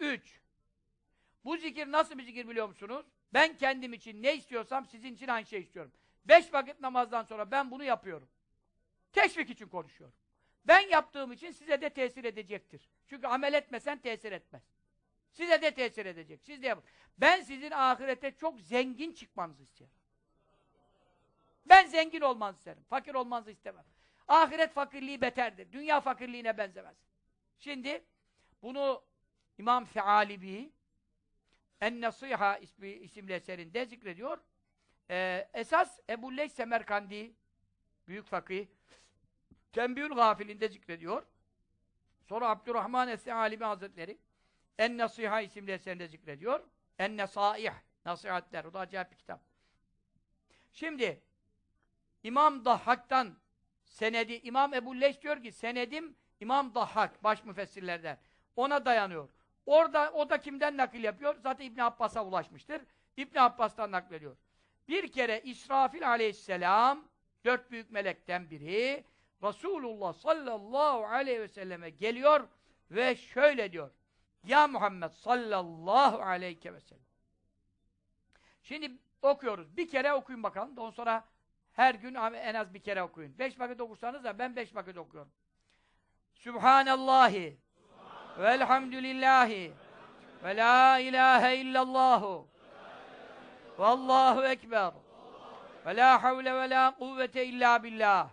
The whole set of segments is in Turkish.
3. Bu zikir nasıl bir zikir biliyor musunuz? Ben kendim için ne istiyorsam sizin için aynı şey istiyorum. Beş vakit namazdan sonra ben bunu yapıyorum. Teşvik için konuşuyorum. Ben yaptığım için size de tesir edecektir. Çünkü amel etmesen tesir etmez. Size de tesir edecek. Siz de yapın. Ben sizin ahirete çok zengin çıkmanızı istiyorum. Ben zengin olmanızı isterim. Fakir olmanızı istemem. Ahiret fakirliği beterdir. Dünya fakirliğine benzemez. Şimdi bunu İmam Fealibi En-Nasiha isimli eserinde zikrediyor. Ee, esas Ebu Leys Semerkandi büyük fakih Tembihül Gafilinde zikrediyor. Sonra Abdurrahman Es-Sealibi Hazretleri En-Nasiha isimli eserinde zikrediyor. En-Nesaih Nasihatler. O da acayip bir kitap. Şimdi İmam Dahhak'tan senedi, İmam Ebu Leys diyor ki senedim İmam Dahhak baş müfessirlerden. Ona dayanıyor. Orada o da kimden nakil yapıyor? Zaten İbn Abbas'a ulaşmıştır. İbn Abbas'tan naklediyor. Bir kere İsrafil aleyhisselam dört büyük melekten biri Resulullah sallallahu aleyhi ve selleme geliyor ve şöyle diyor. Ya Muhammed sallallahu aleyhi ve sellem. Şimdi okuyoruz. Bir kere okuyun bakalım. Ondan sonra her gün en az bir kere okuyun. Beş vakit okursanız da ben beş vakit okuyorum. Subhanallahi velhamdülillahi ve la ilahe illallahu. Vallahu ekber. Ve la havle ve la kuvvete illa billah.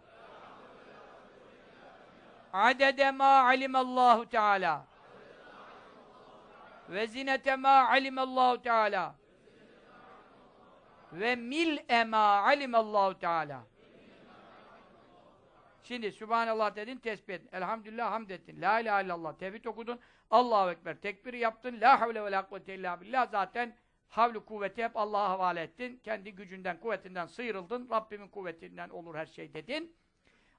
Adede ma alimallahu teala. Ve zinete ma alimallahu teala. Ve mil ema alimallahu teala. Şimdi Sübhanallah dedin, tesbih ettin. Elhamdülillah hamd ettin. La ilahe illallah. Tevhid okudun. Allahu Ekber. Tekbir yaptın. La havle ve la kuvvete illa billah. Zaten havlu kuvveti hep Allah'a havale ettin. Kendi gücünden, kuvvetinden sıyrıldın. Rabbimin kuvvetinden olur her şey dedin.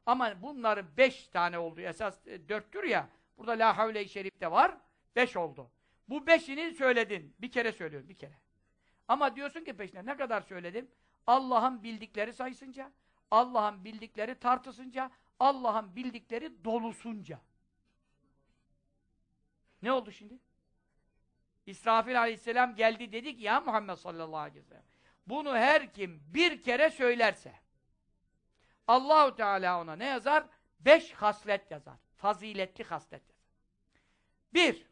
Ama bunları beş tane oldu. Esas e, dörttür ya. Burada la havle-i şerifte var. Beş oldu. Bu beşini söyledin. Bir kere söylüyorum. Bir kere. Ama diyorsun ki peşine ne kadar söyledim? Allah'ın bildikleri sayısınca, Allah'ın bildikleri tartısınca, Allah'ın bildikleri dolusunca. Ne oldu şimdi? İsrafil aleyhisselam geldi dedik ya Muhammed sallallahu aleyhi ve sellem. Bunu her kim bir kere söylerse Allahu Teala ona ne yazar? Beş haslet yazar. Faziletli haslet yazar. Bir,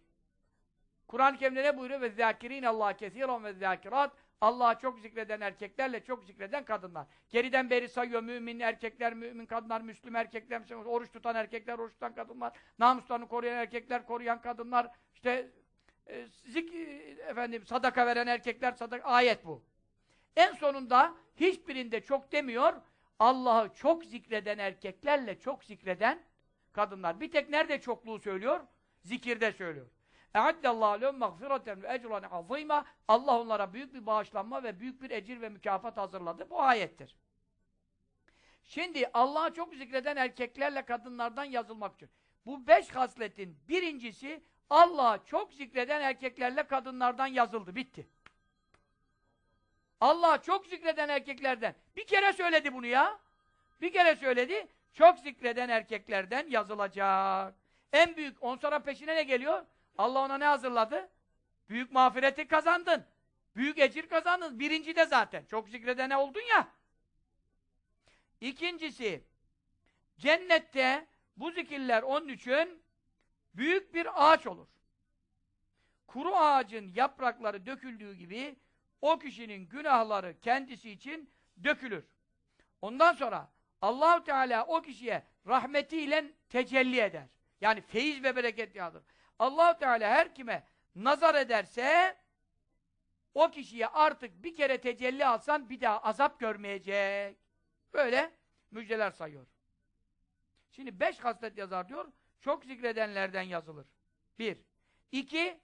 Kur'an-ı Kerim'de ne buyuruyor? Allah kesiran ve zâkirat Allah'a çok zikreden erkeklerle çok zikreden kadınlar. Geriden beri sayıyor mümin erkekler, mümin kadınlar, müslüm erkekler, oruç tutan erkekler, oruç tutan kadınlar, namuslarını koruyan erkekler, koruyan kadınlar, işte e, zik, efendim sadaka veren erkekler, sadaka ayet bu. En sonunda hiçbirinde çok demiyor. Allah'ı çok zikreden erkeklerle çok zikreden kadınlar. Bir tek nerede çokluğu söylüyor? Zikirde söylüyor. Eaddallahu lehum mağfireten ve ecran azîmâ. Allah onlara büyük bir bağışlanma ve büyük bir ecir ve mükafat hazırladı. Bu ayettir. Şimdi Allah'ı çok zikreden erkeklerle kadınlardan yazılmak için. Bu beş hasletin birincisi Allah'ı çok zikreden erkeklerle kadınlardan yazıldı. Bitti. Allah'ı çok zikreden erkeklerden. Bir kere söyledi bunu ya. Bir kere söyledi. Çok zikreden erkeklerden yazılacak. En büyük. On sonra peşine ne geliyor? Allah ona ne hazırladı? Büyük mağfireti kazandın. Büyük ecir kazandın. Birinci de zaten. Çok zikredene oldun ya. İkincisi, cennette bu zikirler onun için büyük bir ağaç olur. Kuru ağacın yaprakları döküldüğü gibi o kişinin günahları kendisi için dökülür. Ondan sonra Allahu Teala o kişiye rahmetiyle tecelli eder. Yani feyiz ve bereket yağdır. Allahu Teala her kime nazar ederse o kişiye artık bir kere tecelli alsan bir daha azap görmeyecek. Böyle müjdeler sayıyor. Şimdi beş haslet yazar diyor. Çok zikredenlerden yazılır. Bir. İki.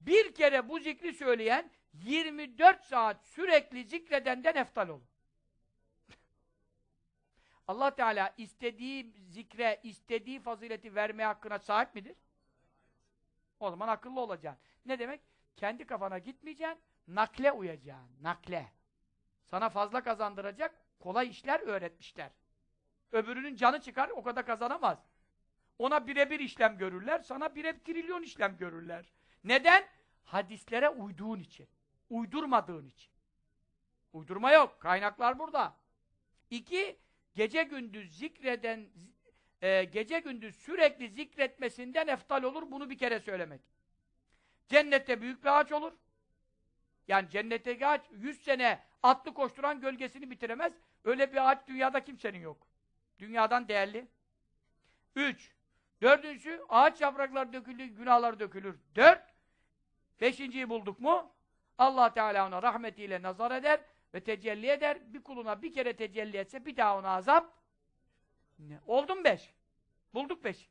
Bir kere bu zikri söyleyen 24 saat sürekli zikredenden eftal olur. Allah Teala istediği zikre, istediği fazileti vermeye hakkına sahip midir? O zaman akıllı olacaksın. Ne demek? Kendi kafana gitmeyeceksin, nakle uyacaksın. Nakle. Sana fazla kazandıracak kolay işler öğretmişler. Öbürünün canı çıkar, o kadar kazanamaz. Ona birebir işlem görürler, sana bire trilyon işlem görürler. Neden? Hadislere uyduğun için. Uydurmadığın için. Uydurma yok. Kaynaklar burada. İki, gece gündüz zikreden, e, gece gündüz sürekli zikretmesinden eftal olur. Bunu bir kere söylemek. Cennette büyük bir ağaç olur. Yani cennetteki ağaç 100 sene atlı koşturan gölgesini bitiremez. Öyle bir ağaç dünyada kimsenin yok. Dünyadan değerli. Üç. Dördüncü, ağaç yaprakları dökülür, günahlar dökülür. Dört. Beşinciyi bulduk mu? allah Teala ona rahmetiyle nazar eder ve tecelli eder. Bir kuluna bir kere tecelli etse bir daha ona azap. Ne? Oldu mu beş? Bulduk beş.